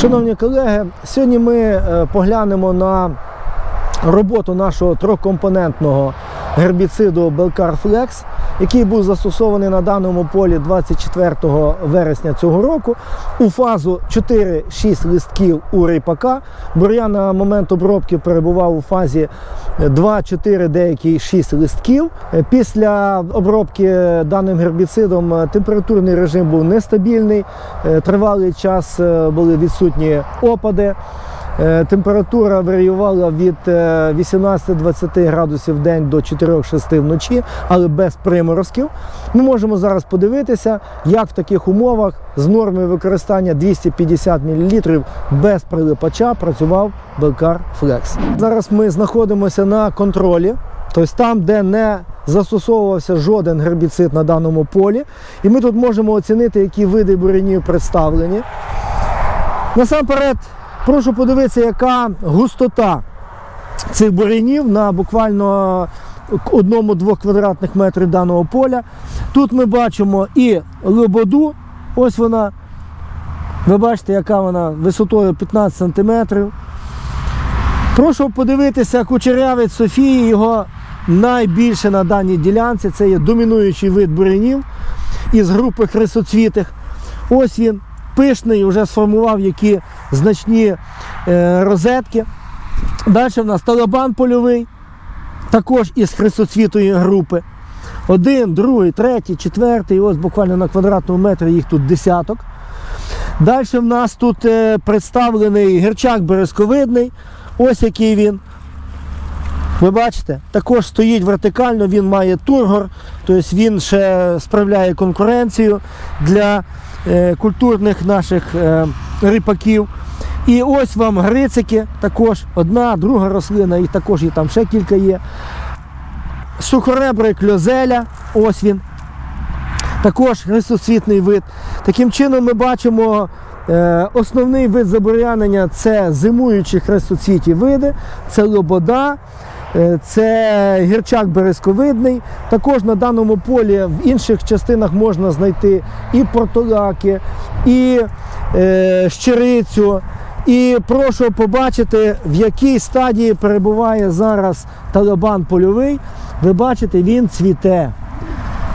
Шановні колеги, сьогодні ми е, поглянемо на роботу нашого трьохкомпонентного гербіциду Белкар Флекс, який був застосований на даному полі 24 вересня цього року у фазу 4-6 листків у ріпака. Бур'ян на момент обробки перебував у фазі 2-4, деякий 6 листків. Після обробки даним гербіцидом температурний режим був нестабільний, е, тривалий час е, були відсутні опади. Е, Температура варіювала від е, 18-20 градусів в день до 4-6 вночі, але без приморозків. Ми можемо зараз подивитися, як в таких умовах з нормою використання 250 мл без прилипача працював Белкар Флекс. Зараз ми знаходимося на контролі, тобто там, де не застосовувався жоден гербіцид на даному полі. І ми тут можемо оцінити, які види бурянів представлені. Насамперед, прошу подивитися, яка густота цих бурянів на буквально одному-двох квадратних метрів даного поля. Тут ми бачимо і лободу, ось вона. Ви бачите, яка вона висотою 15 см. Прошу подивитися кучерявець Софії, його найбільше на даній ділянці. Це є домінуючий вид бурянів із групи хресоцвітих. Ось він пишний, вже сформував які значні е, розетки. Далі в нас талабан польовий, також із хресоцвітої групи. Один, другий, третій, четвертий, ось буквально на квадратному метрі їх тут десяток. Далі в нас тут е, представлений гірчак березковидний. Ось який він. Ви бачите, також стоїть вертикально, він має тургор, тобто він ще справляє конкуренцію для е, культурних наших ріпаків. І ось вам грицики, також одна, друга рослина, і також і там ще кілька є. Сухоребрий кльозеля, ось він. Також гристосвітний вид. Таким чином ми бачимо е, основний вид забурянення це зимуючі хрестоцвіті види, це лобода, це гірчак березковидний. Також на даному полі в інших частинах можна знайти і портулаки, і е, щирицю. І прошу побачити, в якій стадії перебуває зараз талабан польовий. Ви бачите, він цвіте.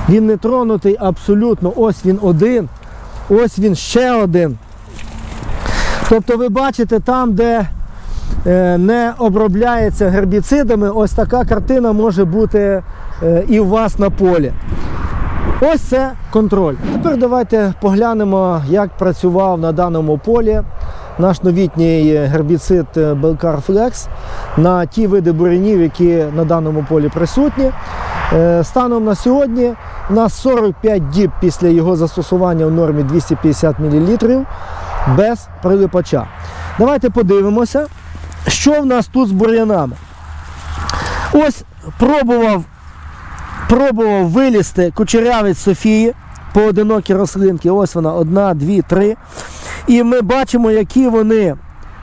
Він не тронутий абсолютно. Ось він один, ось він ще один. Тобто ви бачите, там, де е, не обробляється гербіцидами, ось така картина може бути е, і у вас на полі. Ось це контроль. Тепер давайте поглянемо, як працював на даному полі наш новітній гербіцид е, Белкар Флекс на ті види бурянів, які на даному полі присутні. Е, Станом на сьогодні у нас 45 діб після його застосування в нормі 250 мл без прилипача. Давайте подивимося, що в нас тут з бур'янами. Ось пробував, пробував вилізти кучерявець Софії, поодинокі рослинки. Ось вона, одна, дві, три. І ми бачимо, які вони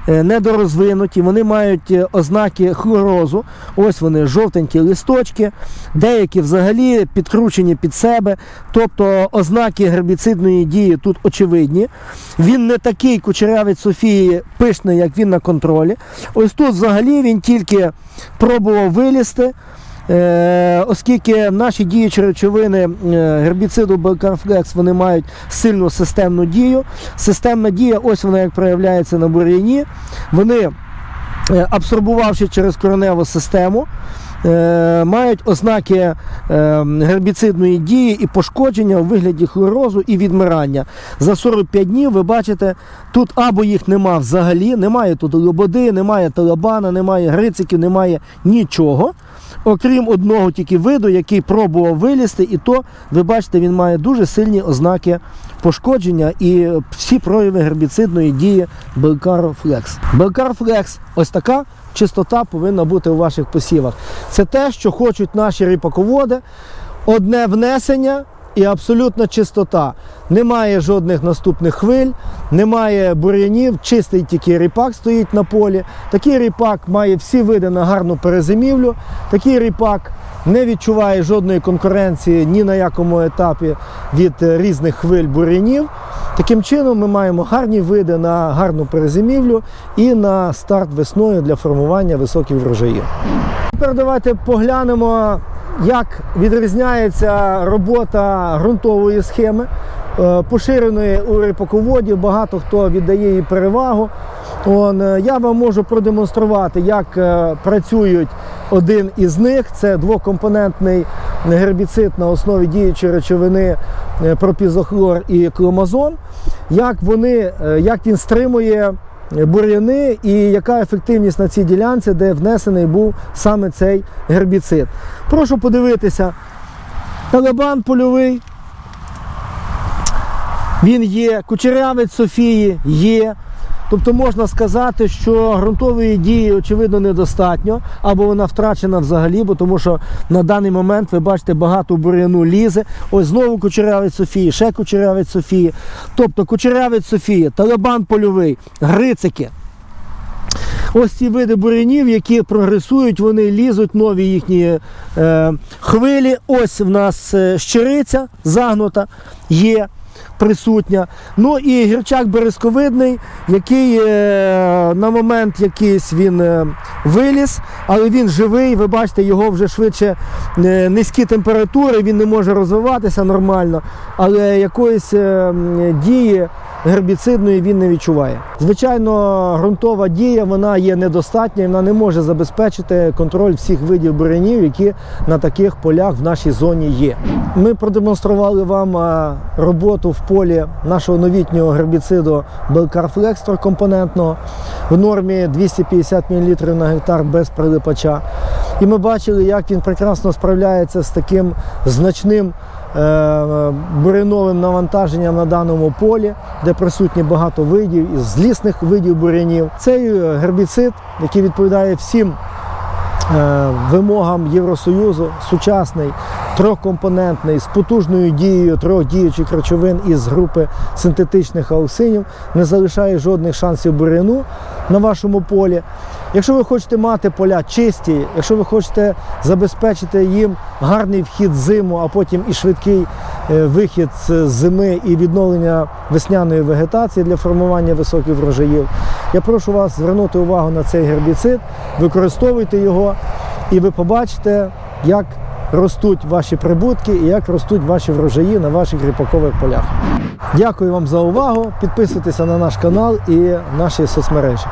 недорозвинуті, вони мають е, ознаки хлорозу. Ось вони жовтенькі листочки, деякі взагалі підкручені під себе. Тобто ознаки гербіцидної дії тут очевидні. Він не такий кучерявець Софії пишний, як він на контролі. Ось тут взагалі він тільки пробував вилізти. Е, оскільки наші діючі речовини е, гербіциду Белкарфлекс вони мають сильну системну дію. Системна дія, ось вона як проявляється на бур'яні. Вони, е, абсорбувавши через кореневу систему, мають ознаки гербіцидної дії і пошкодження у вигляді хлорозу і відмирання. За 45 днів ви бачите, тут або їх нема взагалі, немає тут лободи, немає талабана, немає грициків, немає нічого. Окрім одного тільки виду, який пробував вилізти, і то, ви бачите, він має дуже сильні ознаки пошкодження і всі прояви гербіцидної дії Белкар Флекс. Белкар Флекс, ось така чистота повинна бути у ваших посівах. Це те, що хочуть наші ріпаководи. Одне внесення і абсолютна чистота. Немає жодних наступних хвиль, немає бур'янів, чистий тільки ріпак стоїть на полі. Такий ріпак має всі види на гарну перезимівлю. Такий ріпак не відчуває жодної конкуренції ні на якому етапі від різних хвиль бур'янів. Таким чином, ми маємо гарні види на гарну перезимівлю і на старт весною для формування високих врожаїв. Тепер давайте поглянемо, як відрізняється робота ґрунтової схеми, е, поширеної у ріпаководі. Багато хто віддає їй перевагу. Он, е, я вам можу продемонструвати, як е, працюють один із них. Це двокомпонентний гербіцид на основі діючої речовини пропізохлор і кломазон. Як, вони, як він стримує бур'яни і яка ефективність на цій ділянці, де внесений був саме цей гербіцид. Прошу подивитися. Талабан польовий. Він є, кучерявець Софії є. Тобто можна сказати, що ґрунтової дії, очевидно, недостатньо, або вона втрачена взагалі, бо тому що на даний момент ви бачите багато бур'яну лізе. Ось знову кучерявець Софії, ще кучерявець Софії. Тобто кучерявець Софії, талабан польовий, грицики. Ось ці види бурянів, які прогресують, вони лізуть, нові їхні е, хвилі. Ось в нас е, щириця загнута є. Присутня. Ну і гірчак березковидний, який е, на момент якийсь він е, виліз, але він живий. Ви бачите, його вже швидше е, низькі температури, він не може розвиватися нормально, але якоїсь дії гербіцидної він не відчуває. Звичайно, ґрунтова дія вона є недостатня, вона не може забезпечити контроль всіх видів бурянів, які на таких полях в нашій зоні є. Ми продемонстрували вам а, роботу в полі нашого новітнього гербіциду Белкарфлекс трикомпонентного в нормі 250 мл на гектар без прилипача. І ми бачили, як він прекрасно справляється з таким значним е, буряновим навантаженням на даному полі, де присутні багато видів із злісних видів бурянів. Цей гербіцид, який відповідає всім вимогам Євросоюзу, сучасний, трьохкомпонентний, з потужною дією трьох діючих речовин із групи синтетичних аусинів, не залишає жодних шансів буряну на вашому полі. Якщо ви хочете мати поля чисті, якщо ви хочете забезпечити їм гарний вхід зиму, а потім і швидкий е, вихід з зими і відновлення весняної вегетації для формування високих врожаїв, я прошу вас звернути увагу на цей гербіцид, використовуйте його, і ви побачите, як ростуть ваші прибутки і як ростуть ваші врожаї на ваших ріпакових полях. Дякую вам за увагу. Підписуйтеся на наш канал і наші соцмережі.